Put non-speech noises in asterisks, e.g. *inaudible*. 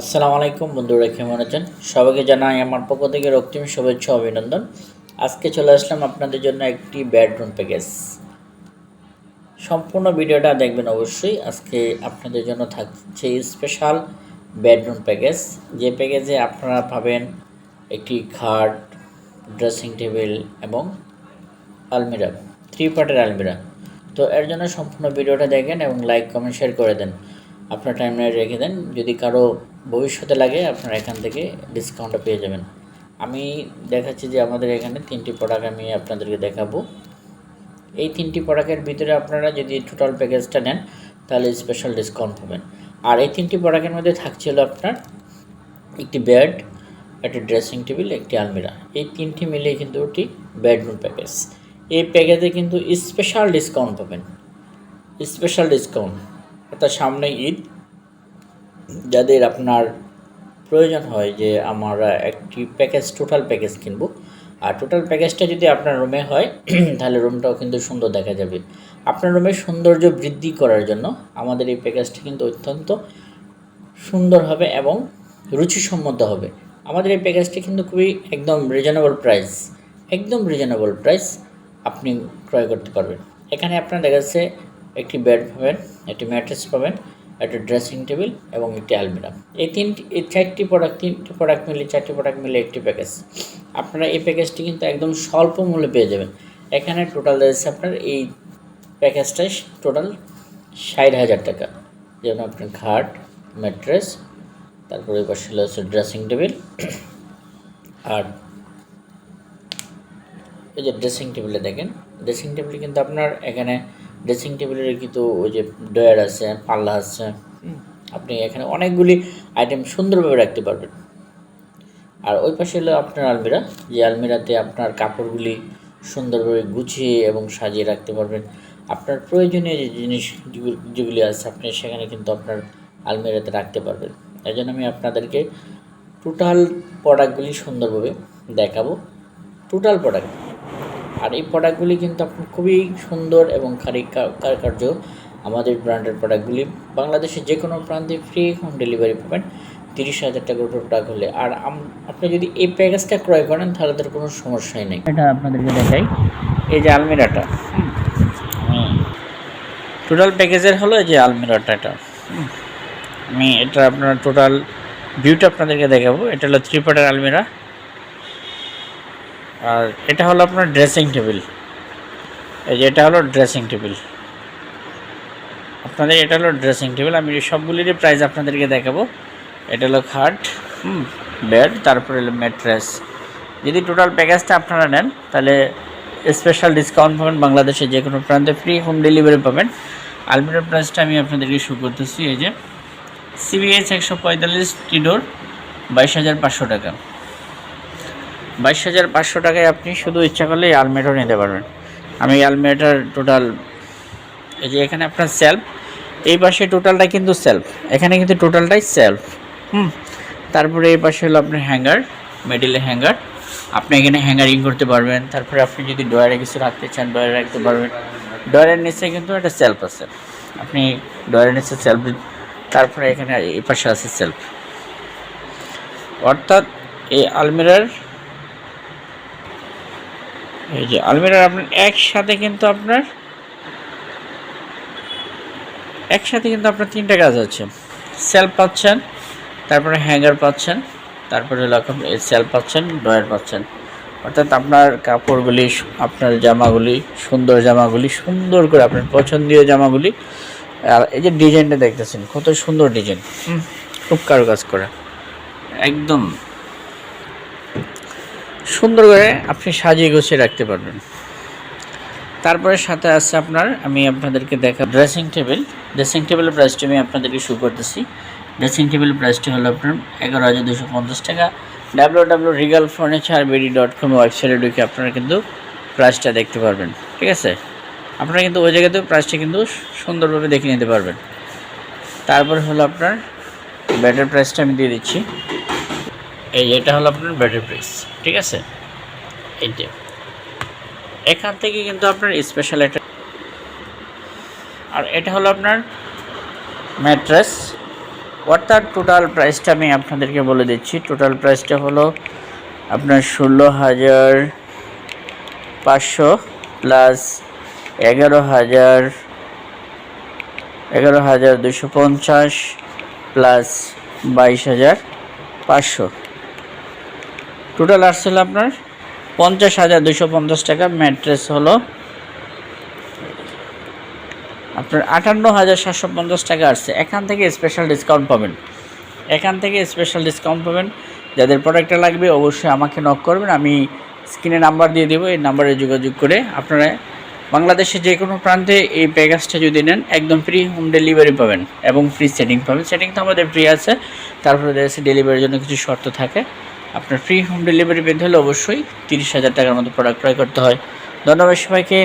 আসসালামু আলাইকুম, বন্ধুরা কেমন আছেন? সবাইকে জানাই আমার পক্ষ থেকে রক্তিম শুভেচ্ছা অভিনন্দন। আজকে চলে আসলাম আপনাদের জন্য একটি বেডরুম প্যাকেজ সম্পূর্ণ ভিডিওটা দেখবেন অবশ্যই। আজকে আপনাদের জন্য থাকছে স্পেশাল বেডরুম প্যাকেজ যে প্যাকেজে আপনারা পাবেন একটি খাট ড্রেসিং টেবিল এবং আলমিরা থ্রি পার্টের আলমিরা। তো এর জন্য সম্পূর্ণ ভিডিওটা দেখেন এবং লাইক কমেন্ট শেয়ার করে দেন। আপনার টাইমলাইনে রেখে দেন। যদি কারও ভবিষ্যতে লাগে, আপনারা এখান থেকে ডিসকাউন্টটা পেয়ে যাবেন। আমি দেখাচ্ছি যে আমাদের এখানে তিনটি প্রোডাক্ট আমি আপনাদেরকে দেখাবো। এই তিনটি প্রোডাক্টের ভিতরে আপনারা যদি টোটাল প্যাকেজটা নেন, তাহলে স্পেশাল ডিসকাউন্ট পাবেন। আর এই তিনটি প্রোডাক্টের মধ্যে থাকছিল আপনার একটি বেড একটি ড্রেসিং টেবিল একটি আলমিরা। এই তিনটি মিলে কিন্তু একটি বেডরুম প্যাকেজ এই প্যাকেজে কিন্তু স্পেশাল ডিসকাউন্ট পাবেন। স্পেশাল ডিসকাউন্ট অর্থাৎ সামনে ঈদ। যাদের আপনার প্রয়োজন হয় যে আমরা একটি প্যাকেজ টোটাল প্যাকেজ কিনবো। আর টোটাল প্যাকেজটা যদি আপনার রুমে হয়, *clears throat* তাহলে রুমটাও কিন্তু সুন্দর দেখা যাবে। আপনার রুমের সৌন্দর্য বৃদ্ধি করার জন্য আমাদের এই প্যাকেজটি কিন্তু অত্যন্ত সুন্দর হবে এবং রুচিসম্মত হবে। আমাদের এই প্যাকেজটি কিন্তু খুবই একদম রিজনেবল প্রাইস একদম রিজনেবল প্রাইস আপনি ক্রয় করতে পারবেন। এখানে আপনার দেখা যাচ্ছে একটি বেড পাবেন, একটি ম্যাট্রেস পাবেন, একটা ড্রেসিং টেবিল এবং একটি আলমিরা এই তিনটি, এই চারটি প্রোডাক্ট তিনটি প্রোডাক্ট মিলে, চারটি প্রোডাক্ট মিলে একটি প্যাকেজ আপনারা এই প্যাকেজটি কিন্তু একদম স্বল্প মূল্যে পেয়ে যাবেন। এখানে টোটাল রয়েছে আপনার, এই প্যাকেজটাই টোটাল ষাট হাজার টাকা। যেমন আপনার খাট ম্যাট্রেস তারপরে এবার ছিল হচ্ছে ড্রেসিং টেবিল আর এই যে ড্রেসিং টেবিলে দেখেন ড্রেসিং টেবিলে কিন্তু আপনার এখানে ড্রেসিং টেবিলের কিন্তু ওই যে ডয়ার আছে পাল্লা আছে। আপনি এখানে অনেকগুলি আইটেম সুন্দরভাবে রাখতে পারবেন। আর ওই পাশে হলো আপনার আলমিরা। যে আলমিরাতে আপনার কাপড়গুলি সুন্দরভাবে গুছিয়ে এবং সাজিয়ে রাখতে পারবেন। আপনার প্রয়োজনীয় যে জিনিস যেগুলি- আছে আপনি সেখানে কিন্তু আপনার আলমিরাতে রাখতে পারবেন। এই জন্য আমি আপনাদেরকে টোটাল প্রোডাক্টগুলি সুন্দরভাবে দেখাবো। টোটাল প্রোডাক্ট আর এই প্রোডাক্টগুলি কিন্তু আপনার খুবই সুন্দর এবং কারি কারুকার্য আমাদের ব্র্যান্ডের প্রোডাক্টগুলি বাংলাদেশের যে কোনো প্রান্তে ফ্রি হোম ডেলিভারি পাবেন। তিরিশ হাজার টাকার প্রোডাক্ট হলে। আর আপনি যদি এই প্যাকেজটা ক্রয় করেন তাহলে তার কোনো সমস্যাই নেই। এটা আপনাদেরকে দেখাই। এই যে আলমিরাটা। টোটাল প্যাকেজের হলো এই যে আলমিরাটা এটা। আমি এটা আপনার টোটাল ভিউটা আপনাদেরকে দেখাবো। এটা হলো থ্রি পার্টের আলমিরা। আর এটা হলো আপনার ড্রেসিং টেবিল এই যে এটা হলো ড্রেসিং টেবিল আপনাদের এটা হলো ড্রেসিং টেবিল আমি সবগুলিরই প্রাইস আপনাদেরকে দেখাবো। এটা হলো খাট, হুম বেড তারপরে হলো ম্যাট্রেস যদি টোটাল প্যাকেজটা আপনারা নেন, তাহলে স্পেশাল ডিসকাউন্ট পাবেন বাংলাদেশে যে কোনো প্রান্তে ফ্রি হোম ডেলিভারি পাবেন। আলমিরার প্রাইসটা আমি আপনাদেরকে শো করতেছি, এই যে। সিবিএস একশো পঁয়তাল্লিশ টিডোর বাইশ হাজার পাঁচশো টাকা। বাইশ হাজার পাঁচশো টাকায় আপনি শুধু ইচ্ছা করলে এই নিতে পারবেন। আমি এই আলমিরাটার টোটাল এই যে এখানে আপনার সেলফ এই পাশে টোটালটা কিন্তু সেলফ এখানে কিন্তু টোটালটাই সেলফ হুম? তারপরে এই পাশে হলো আপনার হ্যাঙ্গার মিডিলে হ্যাঙ্গার আপনি এখানে হ্যাঙ্গারিং করতে পারবেন। তারপরে আপনি যদি ডয়ারে কিছু রাখতে চান ডয়ারে রাখতে পারবেন। ডয়ারের নিচে কিন্তু একটা সেলফ আছে। আপনি ডয়ারের নিচে সেলফ তারপরে এখানে এই পাশে আছে সেলফ অর্থাৎ এই আলমিরার এই যে আলমিরার আপনার একসাথে কিন্তু আপনার, একসাথে কিন্তু আপনার তিনটা কাজ আছে। সেল পাচ্ছেন, তারপরে হ্যাঙ্গার পাচ্ছেন, তারপরে হলো এখন সেল পাচ্ছেন ডয়ার পাচ্ছেন। অর্থাৎ আপনার কাপড়গুলি, আপনার জামাগুলি, সুন্দর জামাগুলি, সুন্দর করে আপনার পছন্দীয় জামাগুলি, আর এই যে ডিজাইনটা দেখতেছেন, কত সুন্দর ডিজাইন। খুব কারুকাজ করা। একদম সুন্দর করে আপনি সাজিয়ে গুছিয়ে রাখতে পারবেন। তারপরে সাথে আছে আপনার, আমি আপনাদেরকে দেখা ড্রেসিং টেবিল ড্রেসিং টেবিলের প্রাইসটি আমি আপনাদেরকে শু করতেছি। ড্রেসিং টেবিলের প্রাইসটি হলো আপনার এগারো হাজার দুশো পঞ্চাশ টাকা। W W Regal furniture BD dot com ওয়েবসাইটে ঢুকে আপনারা কিন্তু প্রাইসটা দেখতে পারবেন। ঠিক আছে? আপনারা কিন্তু ওই জায়গাতেও প্রাইসটা কিন্তু সুন্দরভাবে দেখে নিতে পারবেন। তারপর হলো আপনার ব্যাটার প্রাইসটা আমি দিয়ে দিচ্ছি। এই এটা হলো আপনার ব্যাটারি প্রাইস ঠিক আছে? এইটা এখান থেকে কিন্তু আপনার স্পেশাল একটা আর এটা হলো আপনার ম্যাট্রেস অর্থাৎ টোটাল প্রাইসটা আমি আপনাদেরকে বলে দিচ্ছি। টোটাল প্রাইসটা হলো আপনার ষোলো হাজার পাঁচশো প্লাস এগারো হাজার এগারো হাজার দুশো পঞ্চাশ প্লাস বাইশ হাজার পাঁচশো। টোটাল আসছিল আপনার পঞ্চাশ হাজার দুশো পঞ্চাশ টাকা। ম্যাট্রেস হলো আপনার আটান্ন হাজার সাতশো পঞ্চাশ টাকা আসছে। এখান থেকে স্পেশাল ডিসকাউন্ট পাবেন। এখান থেকে স্পেশাল ডিসকাউন্ট পাবেন। যাদের প্রোডাক্টটা লাগবে অবশ্যই আমাকে নক করবেন। আমি স্ক্রিনে নাম্বার দিয়ে দেবো। এই নাম্বারে যোগাযোগ করে আপনারা বাংলাদেশের যে কোনো প্রান্তে এই প্যাকেজটা যদি নেন, একদম ফ্রি হোম ডেলিভারি পাবেন এবং ফ্রি সেটিং পাবেন। সেটিং তো আমাদের ফ্রি আছে। তারপরে ডেলিভারির জন্য কিছু শর্ত থাকে। আপনার ফ্রি হোম ডেলিভারি পেতে হলে অবশ্যই তিরিশ হাজার টাকার মতো প্রোডাক্ট ক্রয় করতে হয়। ধন্যবাদ সবাইকে।